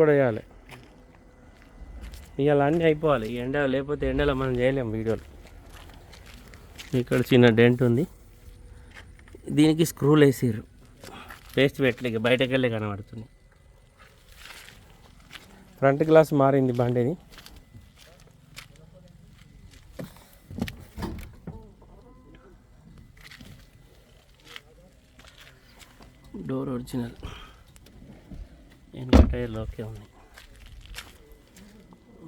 కూడా వేయాలి. ఇవాళ అన్నీ అయిపోవాలి. ఈ ఎండ లేకపోతే ఎండలో మనం చేయలేము వీడియోలు. ఇక్కడ చిన్న డెంట్ ఉంది. దీనికి స్క్రూలు వేసిర్రు. పేస్ట్ పెట్టలేక బయటకు వెళ్ళి కనబడుతుంది ఫ్రంట్ గ్లాస్ మారింది బండిది. Door original. వెనక టైర్లు ఓకే ఉన్నాయి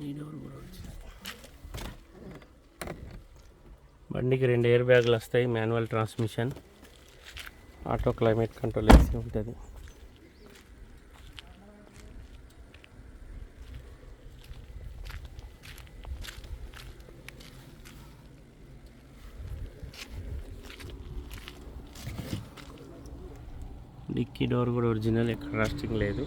ఈ డోర్ కూడా బండికి రెండు ఎయిర్ బ్యాగులు వస్తాయి manual transmission auto climate control వేసి ఉంటుంది. డిక్కీ డోర్ కూడా ఒరిజినల్ ఎక్కడ రాస్టింగ్ లేదు.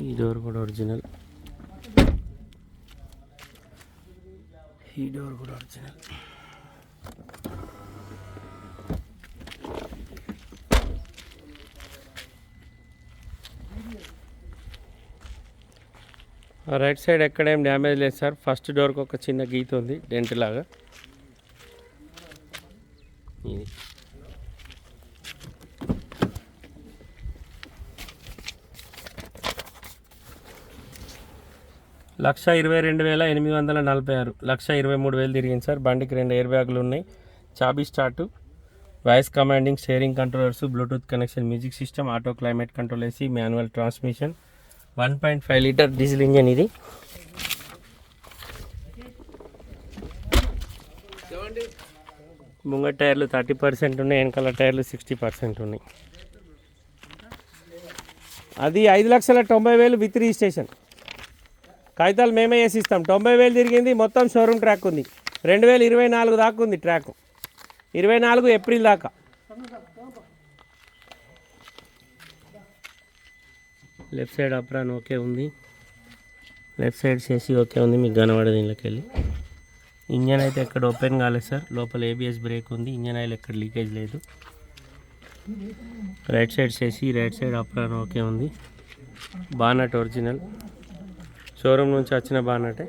ఈ డోర్ కూడా ఒరిజినల్ ఈ డోర్ కూడా ఒరిజినల్ రైట్ సైడ్ ఎక్కడేం డ్యామేజ్ లేదు సార్ ఫస్ట్ డోర్కి ఒక చిన్న గీత ఉంది డెంట్ లాగా. ఇది. లక్ష ఇరవై రెండు వేల ఎనిమిది వందల నలభై ఆరు. లక్ష ఇరవై మూడు వేలు తిరిగింది సార్. బండికి రెండు ఎయిర్ బ్యాగులు ఉన్నాయి. చాబీ start. Voice commanding steering controllers Bluetooth connection music system auto climate control AC manual transmission. One point five litre diesel engine ఇది. ముంగ టైర్లు థర్టీ పర్సెంట్ ఉన్నాయి. వెనకాల టైర్లు సిక్స్టీ పర్సెంట్ ఉన్నాయి. అది ఐదు లక్షల తొంభై వేలు విత్ రిజిస్ట్రేషన్. కాగితాలు మేమే వేసి ఇస్తాం తొంభై వేలు తిరిగింది మొత్తం షోరూమ్ ట్రాక్ ఉంది. రెండు వేల ఇరవై నాలుగు దాకా ఉంది ట్రాక్. ఇరవై నాలుగు ఏప్రిల్ దాకా. లెఫ్ట్ సైడ్ అప్రాన్ ఓకే ఉంది. లెఫ్ట్ సైడ్ చేసి ఓకే ఉంది మీకు కనబడదు దీనిలోకి వెళ్ళి ఇంజన్ అయితే ఎక్కడ ఓపెన్ కాలేదు సార్. లోపల ఏబిఎస్ బ్రేక్ ఉంది. ఇంజన్ ఆయిల్ ఎక్కడ లీకేజ్ లేదు. రైట్ సైడ్ చేసి రైట్ సైడ్ అప్రాన్ ఓకే ఉంది. Bonnet original. షోరూమ్ నుంచి వచ్చిన బానటే.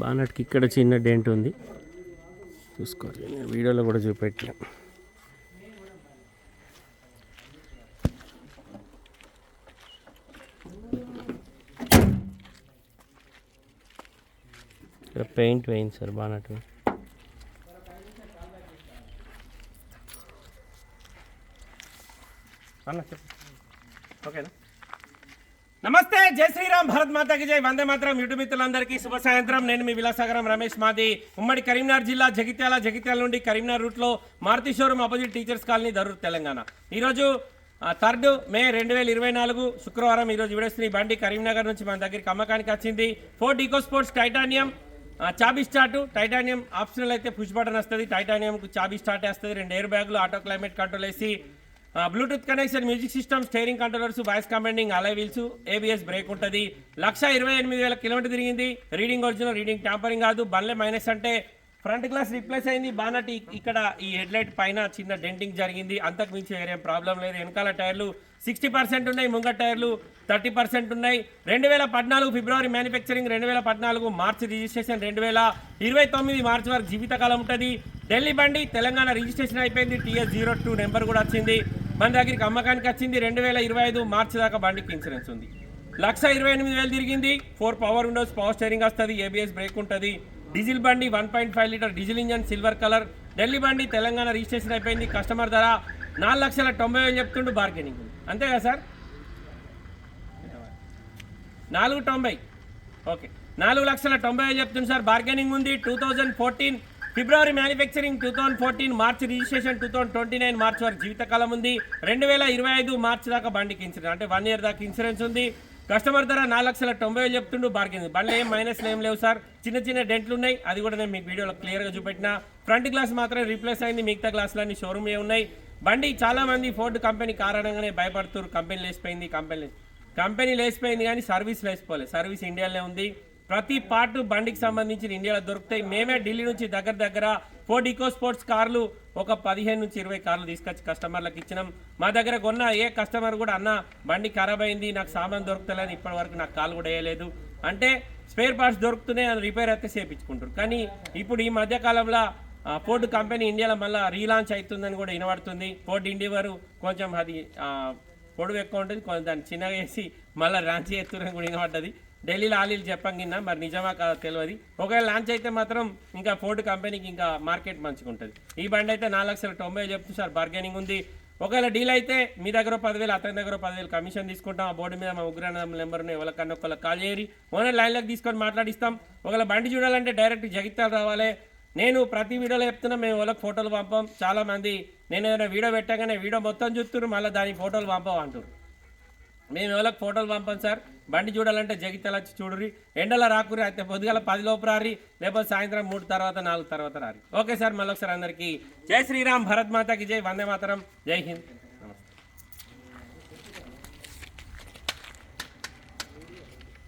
బానట్కి ఇక్కడ చిన్న డెంట్ ఉంది. చూసుకోవాలి. నేను వీడియోలో కూడా చూపెట్టాను. ఇక్కడ పెయింట్ వేయింది సార్ బానట్ అన్న చెప్పు. ఓకేనా? నమస్తే జై శ్రీరామ్ భారత్ మాతాకి జై. వందే మాత్రం యూట్యూబ్ మిత్రులందరికీ శుభ సాయంత్రం. నేను మీ విలాసాగరం రమేష్ మాది. ఉమ్మడి కరీంనగర్ జిల్లా జగిత్యాల జగిత్యాల నుండి కరీంనగర్ రూట్లో Maruti showroom opposite teachers colony Darur Telangana. ఈరోజు థర్డ్ మే రెండు వేల ఇరవై నాలుగు శుక్రవారం ఈరోజు విడేస్తున్న బండి కరీంనగర్ నుంచి మన దగ్గరికి అమ్మకానికి వచ్చింది. ఫోర్డ్ ఈకో స్పోర్ట్స్ టైటానియం చాబీ స్టార్ట్. టైటానియం ఆప్షనల్ అయితే పుష్ బటన్ వస్తుంది. టైటానియంకు చాబీ స్టార్ట్ వస్తుంది రెండు ఎయిర్ బ్యాగులు ఆటో క్లైమేట్ కంట్రోల్ వేసి Bluetooth connection music system steering controllers voice commanding alloy wheels ABS brake ఉంటుంది. లక్ష ఇరవై ఎనిమిది వేల కిలోమీటర్ తిరిగింది. రీడింగ్ ఒరిజినల్ రీడింగ్ ట్యాంపరింగ్ కాదు. బండ్లే మైనస్ అంటే ఫ్రంట్ గ్లాస్ రిప్లేస్ అయింది. బానటి ఇక్కడ ఈ హెడ్లైట్ పైన చిన్న డెంటింగ్ జరిగింది. అంతకు మించి వేరే ప్రాబ్లం లేదు. వెనకాల టైర్లు సిక్స్టీ పర్సెంట్ ఉన్నాయి. ముంగ టైర్లు థర్టీ పర్సెంట్ ఉన్నాయి. రెండు వేల పద్నాలుగు ఫిబ్రవరి మ్యానుఫ్యాక్చరింగ్ రెండు వేల పద్నాలుగు మార్చి రిజిస్ట్రేషన్ రెండు వేల ఇరవై తొమ్మిది మార్చి వరకు జీవితకాలం ఉంటుంది. ఢిల్లీ బండి తెలంగాణ రిజిస్ట్రేషన్ అయిపోయింది. టీఎస్ జీరో టూ నెంబర్ కూడా వచ్చింది. మన దగ్గరికి అమ్మకానికి వచ్చింది రెండు వేల ఇరవై ఐదు మార్చి దాకా బండికి ఇన్సూరెన్స్ ఉంది. లక్ష ఇరవై ఎనిమిది వేలు తిరిగింది. Four power windows power steering వస్తుంది ఏబిఎస్ బ్రేక్ ఉంటుంది. డీజిల్ బండి one point five litre diesel engine silver colour Delhi బండి తెలంగాణ రిజిస్ట్రేషన్ అయిపోయింది. కస్టమర్ ధర నాలుగు లక్షల తొంభై వేలు చెప్తుండు బార్గెనింగ్ అంతే కదా సార్? నాలుగు తొంభై. ఓకే నాలుగు లక్షల తొంభై వేలు చెప్తుంది సార్. బార్గెనింగ్ ఉంది. Two thousand fourteen February manufacturing two thousand fourteen March registration two thousand twenty nine March వరకు జీవితకాలం ఉంది. రెండు వేల ఇరవై ఐదు మార్చ్ దాకా బండికి ఇన్సూరెన్స్ అంటే వన్ ఇయర్ దాకా ఇన్సూరెన్స్ ఉంది. కస్టమర్ ధర నాలుగు లక్షల తొంభై వేలు చెప్తుండు బార్గింది బండ్లు ఏం మైనస్లు ఏం లేవు సార్. చిన్న చిన్న డెంట్లు ఉన్నాయి. అది కూడా నేను మీకు వీడియోలో క్లియర్గా చూపెట్టిన. ఫ్రంట్ గ్లాస్ మాత్రం రీప్లేస్ అయింది. మిగతా గ్లాసులన్నీ షోరూమే ఉన్నాయి. బండి చాలా మంది ఫోర్డ్ కంపెనీ కారణంగానే భయపడుతున్నారు. కంపెనీ లేసిపోయింది కంపెనీ కంపెనీ లేచిపోయింది కానీ సర్వీస్ లేసిపోలేదు సర్వీస్ ఇండియాలో ఉంది. ప్రతి పార్ట్ బండికి సంబంధించిన ఇండియాలో దొరుకుతాయి. మేమే ఢిల్లీ నుంచి దగ్గర దగ్గర ఫోర్డ్ డికో స్పోర్ట్స్ కార్లు ఒక పదిహేను నుంచి ఇరవై కార్లు తీసుకొచ్చి కస్టమర్లకు ఇచ్చినాం. మా దగ్గర కొన్న ఏ కస్టమర్ కూడా అన్న బండి ఖరాబ్ అయింది నాకు సామాన్ దొరుకుతలేని ఇప్పటి వరకు నాకు కాల్ కూడా వేయలేదు. అంటే స్పేర్ పార్ట్స్ దొరుకుతున్నాయి అని రిపేర్ అయితే చేయించుకుంటారు కానీ ఇప్పుడు ఈ మధ్యకాలంలో ఫోర్డ్ కంపెనీ ఇండియాలో మళ్ళీ రీలాంచ్ అవుతుందని కూడా వినబడుతుంది. ఫోర్డ్ ఇండివరు కొంచెం అది పొడవు ఎక్కువ ఉంటుంది. కొంచెం దాన్ని చిన్నగా వేసి మళ్ళీ లాంచ్ చేస్తున్నారని కూడా వినబడ్డది. ఢిల్లీలో ఆలీలు చెప్పంగిన్నా మరి నిజమా కాదో తెలియదు ఒకవేళ లాంచ్ అయితే మాత్రం ఇంకా ఫోర్డ్ కంపెనీకి ఇంకా మార్కెట్ మంచిగా ఉంటుంది ఈ బండి అయితే నాలుగు లక్షల తొంభై చెప్తుంది సార్ బార్గెనింగ్ ఉంది. ఒకవేళ డీల్ అయితే మీ దగ్గర పదివేలు అతని దగ్గర పదివేలు కమిషన్ తీసుకుంటాం. ఆ బోర్డు మీద మా ఉగ్రాన నెంబర్ను ఎవరికన్నా ఒకళ్ళకి కాల్ చేయరి ఓనర్ లైన్లోకి తీసుకొని మాట్లాడిస్తాం. ఒకవేళ బండి చూడాలంటే డైరెక్ట్ జగిత్యాల రావాలి. నేను ప్రతి వీడియోలో చెప్తున్నా మేము వాళ్ళకి ఫోటోలు పంపాం. చాలామంది నేను ఏదైనా వీడియో పెట్టగానే వీడియో మొత్తం చూస్తున్నారు మళ్ళీ దాని ఫోటోలు పంపం అంటారు మేము ఎవరికి ఫోటోలు పంపం సార్? బండి చూడాలంటే జగిత్యాల వచ్చి చూడురి ఎండల రాకురి అయితే పొద్దుగల పది లోపు రారి లేకపోతే సాయంత్రం మూడు తర్వాత నాలుగు తర్వాత రారి. ఓకే సార్ మళ్ళీ ఒకసారి అందరికీ. జై శ్రీరామ్ భరత్ మాతకి జై వందే మాతరం. జై హింద్.